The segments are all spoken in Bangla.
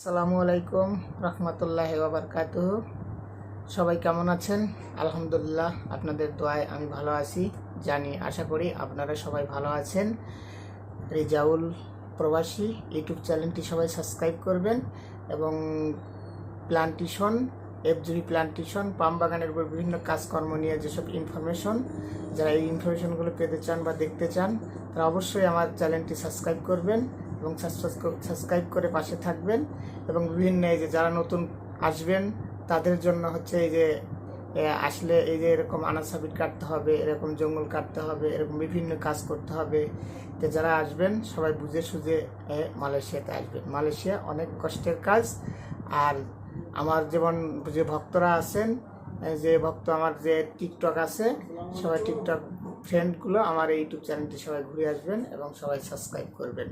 আসসালামু আলাইকুম রহমতুল্লাহ বাবরকাতুহ সবাই কেমন আছেন? আলহামদুলিল্লাহ, আপনাদের দোয়ায় আমি ভালো আছি, জানি, আশা করি আপনারা সবাই ভালো আছেন। রেজাউল প্রবাসী ইউটিউব চ্যানেলটি সবাই সাবস্ক্রাইব করবেন এবং প্লান্টেশন এফজুরি প্লান্টেশন, পাম বাগানের উপর বিভিন্ন কাজকর্ম নিয়ে যেসব ইনফরমেশন, যারা এই ইনফরমেশনগুলো পেতে চান বা দেখতে চান, তারা অবশ্যই আমার চ্যানেলটি সাবস্ক্রাইব করবেন। এবং সাবস্ক্রাইব করে পাশে থাকবেন এবং বিভিন্ন এই যে যারা নতুন আসবেন, তাদের জন্য হচ্ছে এই যে আসলে এই যে এরকম আনাজ হাবিট কাটতে হবে, এরকম জঙ্গল কাটতে হবে, এরকম বিভিন্ন কাজ করতে হবে। তো যারা আসবেন, সবাই বুঝে সুঝে মালয়েশিয়াতে আসবেন। মালয়েশিয়া অনেক কষ্টের কাজ। আর আমার যেমন যে ভক্তরা আছেন যে ভক্ত আমার যে টিকটক আছে, সবাই টিকটক ফ্রেন্ডগুলো আমার এই ইউটিউব চ্যানেলটি সবাই ঘুরে আসবেন এবং সবাই সাবস্ক্রাইব করবেন।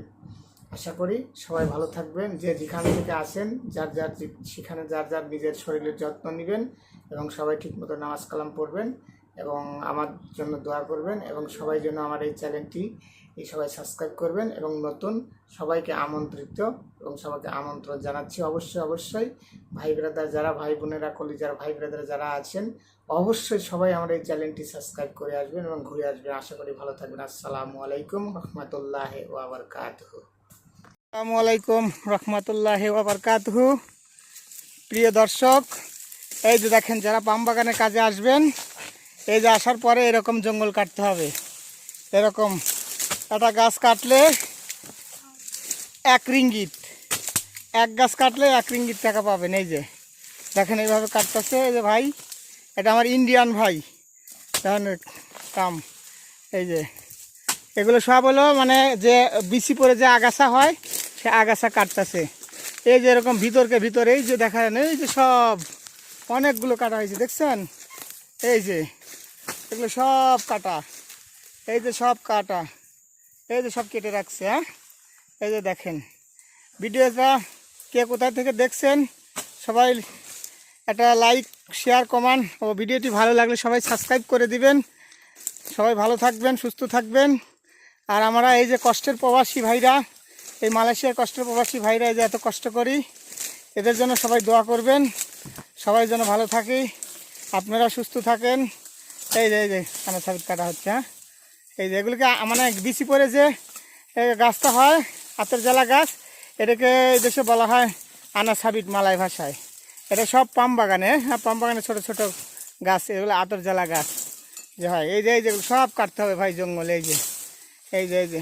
আশা করি সবাই ভালো থাকবেন। যে যেখান থেকে আসেন, যার যার সেখানে যার যার নিজের শরীরের যত্ন নেবেন এবং সবাই ঠিকমতো নামাজ কালাম পড়বেন এবং আমার জন্য দোয়া করবেন এবং সবাই যেন আমার এই চ্যানেলটি, এই সবাই সাবস্ক্রাইব করবেন এবং নতুন সবাইকে আমন্ত্রিত এবং সবাইকে আমন্ত্রণ জানাচ্ছি অবশ্যই অবশ্যই। ভাই ব্রাদার যারা, ভাই বোনেরা কলি যারা ভাই ব্রাদার যারা আছেন, অবশ্যই সবাই আমার এই চ্যানেলটি সাবস্ক্রাইব করে আসবেন এবং ঘুরে আসবেন। আশা করি ভালো থাকবেন। আসসালামু আলাইকুম রহমতুল্লাহ ওয়াবারকাতুহু আসসালামু আলাইকুম রহমতুল্লাহ ওয়াবারকাতুহু প্রিয় দর্শক, এই যে দেখেন, যারা পাম বাগানে কাজে আসবেন, এই যে আসার পরে এরকম জঙ্গল কাটতে হবে। এরকম একটা গাছ কাটলে এক রিঙ্গিত, এক গাছ কাটলে এক রিঙ্গিত টাকা পাবেন, এই যে। দেখেন, এইভাবে কাটতেছে, এই যে ভাই, এটা আমার ইন্ডিয়ান ভাই। দেখেন, কাম, এই যে। এগুলো সব হলো মানে যে বিসি পরে যে আগাছা হয় সে আগাছা কাটতেছে। এই যে এরকম ভিতরকে ভিতরে, এই যে দেখা যায় এই যে সব অনেকগুলো কাটা হয়েছে, দেখছেন? এই যে, এগুলো সব কাটা। এই যে সব কাটা। এই যে সব কেটে রাখছে হ্যাঁ? এই যে দেখেন। ভিডিওটা কে কোথায় থেকে দেখছেন, সবাই একটা লাইক, শেয়ার, কমান ও ভিডিওটি ভালো লাগলে সবাই সাবস্ক্রাইব করে দিবেন। সবাই ভালো থাকবেন, সুস্থ থাকবেন। আর আমরা এই যে কষ্টের প্রবাসী ভাইরা এই মালয়েশিয়ার কষ্ট প্রবাসী ভাইরা এই যে এত কষ্ট করি, এদের জন্য সবাই দোয়া করবেন। সবাই যেন ভালো থাকি। আপনারা সুস্থ থাকেন। এই যে এই যে কানা সাবিত কাটা হচ্ছে হ্যাঁ? এই যে, এগুলোকে মানে বিচি পরে যে গাছটা হয়, আতর জ্বালা গাছ, এটাকে এই দেশে বলা হয় আনা সাবিট মালাই ভাষায়। এটা সব পাম বাগানে হ্যাঁ? পাম বাগানে ছোট ছোট গাছ, এগুলো আতর জ্বালা গাছ যে হয়। এই যে এই যে সব কাটতে হবে ভাই জঙ্গল, এই যে এই যে এই যে।